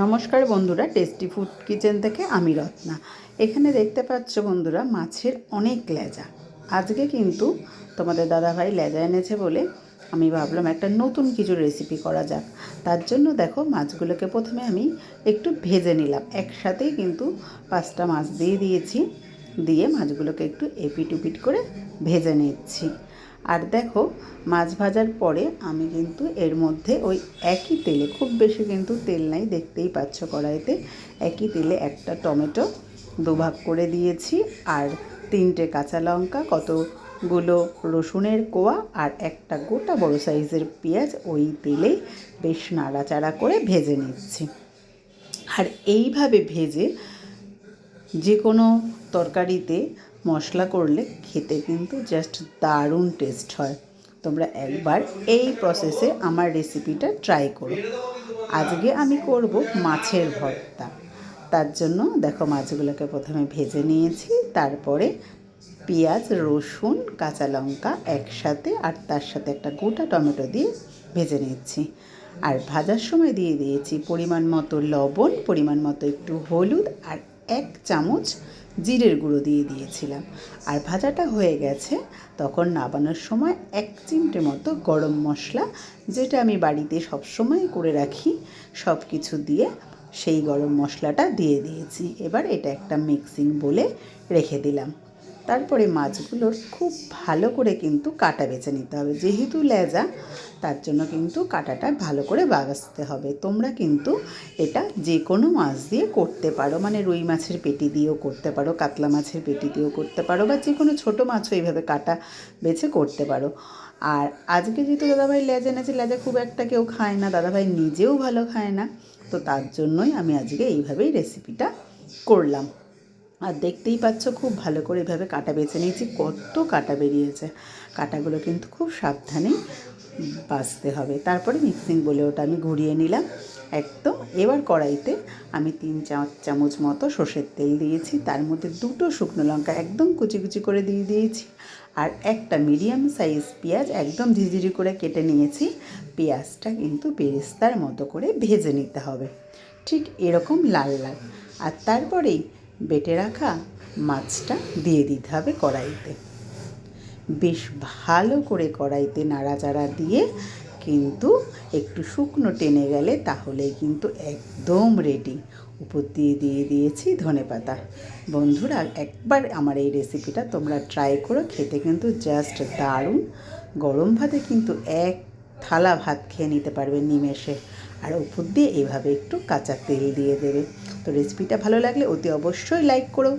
নমস্কার বন্ধুরা tasty food kitchen থেকে আমি রত্না। এখানে দেখতে পাচ্ছ বন্ধুরা, মাছের অনেক লেজা। আজকে কিন্তু তোমাদের দাদাভাই লেজা এনেছে বলে আমি ভাবলাম একটা নতুন কিছু রেসিপি করা যাক। তার জন্য দেখো, মাছগুলোকে প্রথমে আমি একটু ভেজে নিলাম। একসাথেই কিন্তু পাঁচটা মাছ দিয়ে দিয়েছি। দিয়ে মাছগুলোকে একটু এপিট উপিট করে ভেজে নিচ্ছি। আর দেখো, মাছ ভাজার পরে আমি কিন্তু এর মধ্যে ওই একই তেলে, খুব বেশি কিন্তু তেল নাই, দেখতেই পাচ্ছ কড়াইতে, একই তেলে একটা টমেটো দুভাগ করে দিয়েছি আর তিনটে কাঁচা লঙ্কা, কতগুলো রসুনের কোয়া আর একটা গোটা বড় সাইজের পেঁয়াজ ওই তেলেই বেশ নাড়াচাড়া করে ভেজে নিচ্ছি। আর এইভাবে ভেজে যে কোনো তরকারিতে মশলা করলে খেতে কিন্তু জাস্ট দারুণ টেস্ট হয়। তোমরা একবার এই প্রসেসে আমার রেসিপিটা ট্রাই করো। আজকে আমি করব মাছের ভর্তা। তার জন্য দেখো মাছগুলোকে প্রথমে ভেজে নিয়েছি, তারপরে পেঁয়াজ, রসুন, কাঁচা লঙ্কা একসাথে আর তার সাথে একটা গোটা টমেটো দিয়ে ভেজে নিচ্ছি। আর ভাজার সময় দিয়ে দিয়েছি পরিমাণ মতো লবণ, পরিমাণ মতো একটু হলুদ আর এক চামচ জিরের গুঁড়ো দিয়ে দিয়েছিলাম। আর ভাজাটা হয়ে গেছে তখন নাবানোর সময় এক চিমটে মতো গরম মশলা, যেটা আমি বাড়িতে সবসময় করে রাখি সব কিছু দিয়ে সেই গরম মশলাটা দিয়ে দিয়েছি। এবার এটা একটা মিক্সিং বলে রেখে দিলাম। তারপরে মাছগুলোর খুব ভালো করে কিন্তু কাটা বেছে নিতে হবে। যেহেতু লেজা, তার জন্য কিন্তু কাটাটা ভালো করে বাগাসতে হবে। তোমরা কিন্তু এটা যে কোনো মাছ দিয়ে করতে পারো। মানে রুই মাছের পেটি দিয়েও করতে পারো, কাতলা মাছের পেটি দিয়েও করতে পারো, বা যে কোনো ছোটো মাছও এইভাবে কাটা বেছে করতে পারো। আর আজকে যেহেতু দাদাভাই লেজা এনেছে, লেজা খুব একটা কেউ খায় না, দাদাভাই নিজেও ভালো খায় না, তো তার জন্যই আমি আজকে এইভাবেই রেসিপিটা করলাম। আর দেখতেই পাচ্ছ খুব ভালো করে এভাবে কাটা বেছে নিয়েছি, কত কাটা বেরিয়েছে। কাটাগুলো কিন্তু খুব সাবধানে বাছতে হবে। তারপরে মিক্সিং বলে ওটা আমি ঘুরিয়ে নিলাম। একদম এবার কড়াইতে আমি তিন চার চামচ মতো সর্ষের তেল দিয়েছি। তার মধ্যে দুটো শুকনো লঙ্কা একদম কুচি কুচি করে দিয়ে দিয়েছি। আর একটা মিডিয়াম সাইজ পেঁয়াজ একদম ঝিঝিরি করে কেটে নিয়েছি। পেঁয়াজটা কিন্তু বেরেস্তার মতো করে ভেজে নিতে হবে। ঠিক এরকম লাল লাল। আর তারপরেই বেটে রাখা মাছটা দিয়ে দিতে হবে কড়াইতে। বেশ ভালো করে কড়াইতে নাড়াচাড়া দিয়ে কিন্তু একটু শুকনো টেনে গেলে তাহলে কিন্তু একদম রেডি উপর দিয়ে দিয়ে দিয়েছি ধনে পাতা। বন্ধুরা, একবার আমার এই রেসিপিটা তোমরা ট্রাই করো, খেতে কিন্তু জাস্ট দারুণ। গরম ভাতে কিন্তু এক থালা ভাত খেয়ে নিতে পারবে নিমেষে। আর উপর দিয়ে এভাবে একটু কাঁচা তেল দিয়ে দেবে। তো রেসিপিটা ভালো লাগলে অতি অবশ্যই লাইক করো।